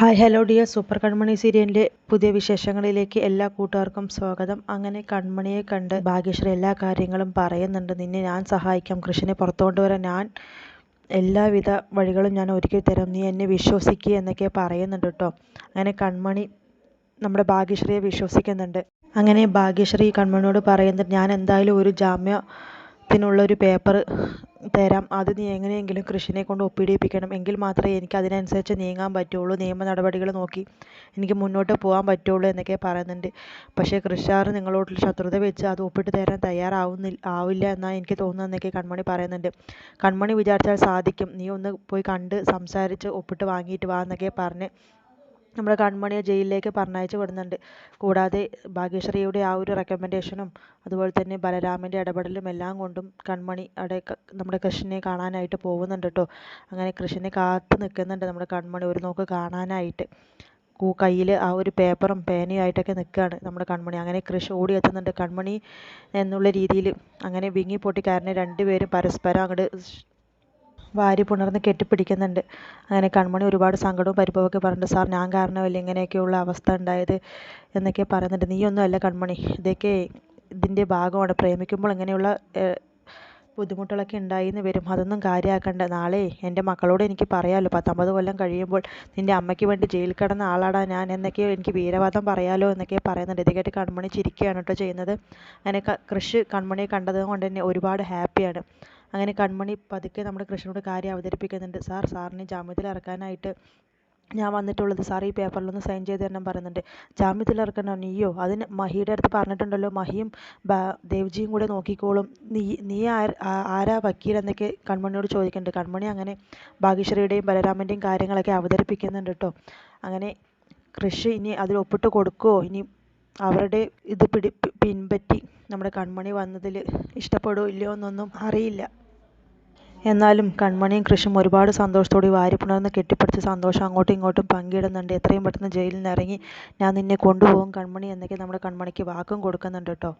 Hi hello dear super Kanmani സീരിയലിന്റെ പുതിയ വിശേഷങ്ങളിലേക്ക് എല്ലാ കൂട്ടുകാർക്കും സ്വാഗതം. അങ്ങനെ കൺമണിയെ കണ്ട് ഭാഗ്യശ്രീ എല്ലാ കാര്യങ്ങളും പറയുന്നുണ്ട്. നിന്നെ ഞാൻ സഹായിക്കാം. കൃഷിനെ പുറത്തു കൊണ്ടുവരാൻ ഞാൻ എല്ലാവിധ വഴികളും ഞാൻ ഒരുക്കി തരാം. നീ എന്നെ വിശ്വസിക്കുക എന്നൊക്കെ പറയുന്നുണ്ട് കേട്ടോ. അങ്ങനെ കൺമണി നമ്മുടെ ഭാഗ്യശ്രീയെ വിശ്വസിക്കുന്നുണ്ട്. അങ്ങനെ ഭാഗ്യശ്രീ കൺമണിയോട് പറയുന്നുണ്ട് ഞാൻ എന്തായാലും ഒരു ജാമ്യത്തിനുള്ള ഒരു പേപ്പർ തരാം. അത് നീ എങ്ങനെയെങ്കിലും കൃഷിനെ കൊണ്ട് ഒപ്പിടിയിപ്പിക്കണം എങ്കിൽ മാത്രമേ എനിക്ക് അതിനനുസരിച്ച് നീങ്ങാൻ പറ്റുള്ളൂ. നിയമ നടപടികൾ നോക്കി എനിക്ക് മുന്നോട്ട് പോകാൻ പറ്റുള്ളൂ എന്നൊക്കെ പറയുന്നുണ്ട്. പക്ഷേ കൃഷാർ നിങ്ങളോട് ശത്രുത വെച്ച് അത് ഒപ്പിട്ട് തരാൻ തയ്യാറാവുന്നില്ല ആവില്ല എന്നാണ് എനിക്ക് തോന്നുന്നതെന്നൊക്കെ കൺമണി പറയുന്നുണ്ട്. കൺമണി വിചാരിച്ചാൽ സാധിക്കും. നീ ഒന്ന് പോയി കണ്ട് സംസാരിച്ച് ഒപ്പിട്ട് വാങ്ങിയിട്ട് വാ എന്നൊക്കെ പറഞ്ഞ് നമ്മുടെ കൺമണിയെ ജയിലിലേക്ക് പറഞ്ഞയച്ച് വിടുന്നുണ്ട്. കൂടാതെ ഭാഗ്യശ്രീയുടെ ആ ഒരു റെക്കമെൻഡേഷനും അതുപോലെ തന്നെ ബലരാമന്റെ ഇടപെടലും എല്ലാം കൊണ്ടും കൺമണി അവിടെ നമ്മുടെ കൃഷ്ണനെ കാണാനായിട്ട് പോകുന്നുണ്ട് കേട്ടോ അങ്ങനെ കൃഷ്ണനെ കാത്തു നിൽക്കുന്നുണ്ട് നമ്മുടെ കൺമണി ഒരു നോക്ക് കാണാനായിട്ട്. കയ്യിൽ ആ ഒരു പേപ്പറും പേനയും ആയിട്ടൊക്കെ നിൽക്കുകയാണ് നമ്മുടെ കൺമണി. അങ്ങനെ കൃഷി ഓടി എത്തുന്നുണ്ട്. കൺമണി എന്നുള്ള രീതിയിൽ അങ്ങനെ വിങ്ങി പൊട്ടിക്കാരനെ രണ്ടുപേരും പരസ്പരം അങ്ങോട്ട് വാരി പുണർന്ന് കെട്ടിപ്പിടിക്കുന്നുണ്ട്. അങ്ങനെ കൺമണി ഒരുപാട് സങ്കടവും പരിഭവമൊക്കെ പറഞ്ഞിട്ട് സാർ ഞാൻ കാരണമല്ല ഇങ്ങനെയൊക്കെയുള്ള അവസ്ഥ ഉണ്ടായത്? എന്നൊക്കെ പറയുന്നുണ്ട്. നീയൊന്നും അല്ല കൺമണി. ഇതൊക്കെ ഇതിന്റെ ഭാഗമാണ്. പ്രേമിക്കുമ്പോൾ ഇങ്ങനെയുള്ള ബുദ്ധിമുട്ടുകളൊക്കെ ഉണ്ടായിന്ന് വരും. അതൊന്നും കാര്യമാക്കണ്ട നാളെ എന്റെ മക്കളോട് എനിക്ക് പറയാമല്ലോ പത്തൊമ്പത് കൊല്ലം കഴിയുമ്പോൾ നിന്റെ അമ്മയ്ക്ക് വേണ്ടി ജയിൽ കിടന്ന ആളാടാ ഞാൻ എന്നൊക്കെ എനിക്ക് വീരവാദം പറയാലോ എന്നൊക്കെ പറയുന്നുണ്ട്. ഇത് കേട്ട് കൺമണി ചിരിക്കുകയാണ് കേട്ടോ ചെയ്യുന്നത്. അങ്ങനെ കൃഷി കൺമണിയെ കണ്ടത് കൊണ്ട് തന്നെ ഒരുപാട് ഹാപ്പിയാണ്. അങ്ങനെ കൺമണി പതുക്കെ നമ്മുടെ കൃഷ്ണനോട് കാര്യം അവതരിപ്പിക്കുന്നുണ്ട്. സാർ സാറിനെ ജാമ്യത്തിൽ ഇറക്കാനായിട്ട് ഞാൻ വന്നിട്ടുള്ളത് സാർ ഈ പേപ്പറിലൊന്ന് സൈൻ ചെയ്ത് തരണം പറയുന്നുണ്ട്. ജാമ്യത്തിൽ ഇറക്കണോ? നീയോ? അതിന് മഹിയുടെ അടുത്ത് പറഞ്ഞിട്ടുണ്ടല്ലോ. മഹിയും ദേവ്ജിയും കൂടെ നോക്കിക്കോളും. നീ നീ ആരാ വക്കീൽ എന്നൊക്കെ കൺമണിയോട് ചോദിക്കുന്നുണ്ട്. കൺമണി അങ്ങനെ ഭാഗ്യശ്രീയുടെയും ബലരാമന്റെയും കാര്യങ്ങളൊക്കെ അവതരിപ്പിക്കുന്നുണ്ട് കേട്ടോ അങ്ങനെ കൃഷി ഇനി അതിൽ ഒപ്പിട്ട് കൊടുക്കുമോ ഇനി അവരുടെ ഇത് പിടി പിൻപറ്റി നമ്മുടെ കൺമണി വന്നതിൽ ഇഷ്ടപ്പെടുമോ ഇല്ലയോ എന്നൊന്നും അറിയില്ല. എന്നാലും കൺമണിയും കൃഷും ഒരുപാട് സന്തോഷത്തോടെ വാരിപ്പുണർന്ന് കെട്ടിപ്പിടിച്ച സന്തോഷം അങ്ങോട്ടും ഇങ്ങോട്ടും പങ്കിടുന്നുണ്ട്. എത്രയും പെട്ടെന്ന് ജയിലിൽ നിന്ന് ഇറങ്ങി ഞാൻ നിന്നെ കൊണ്ടുപോകും കൺമണി എന്നൊക്കെ നമ്മുടെ കൺമണിക്ക് വാക്കും കൊടുക്കുന്നുണ്ട് കേട്ടോ.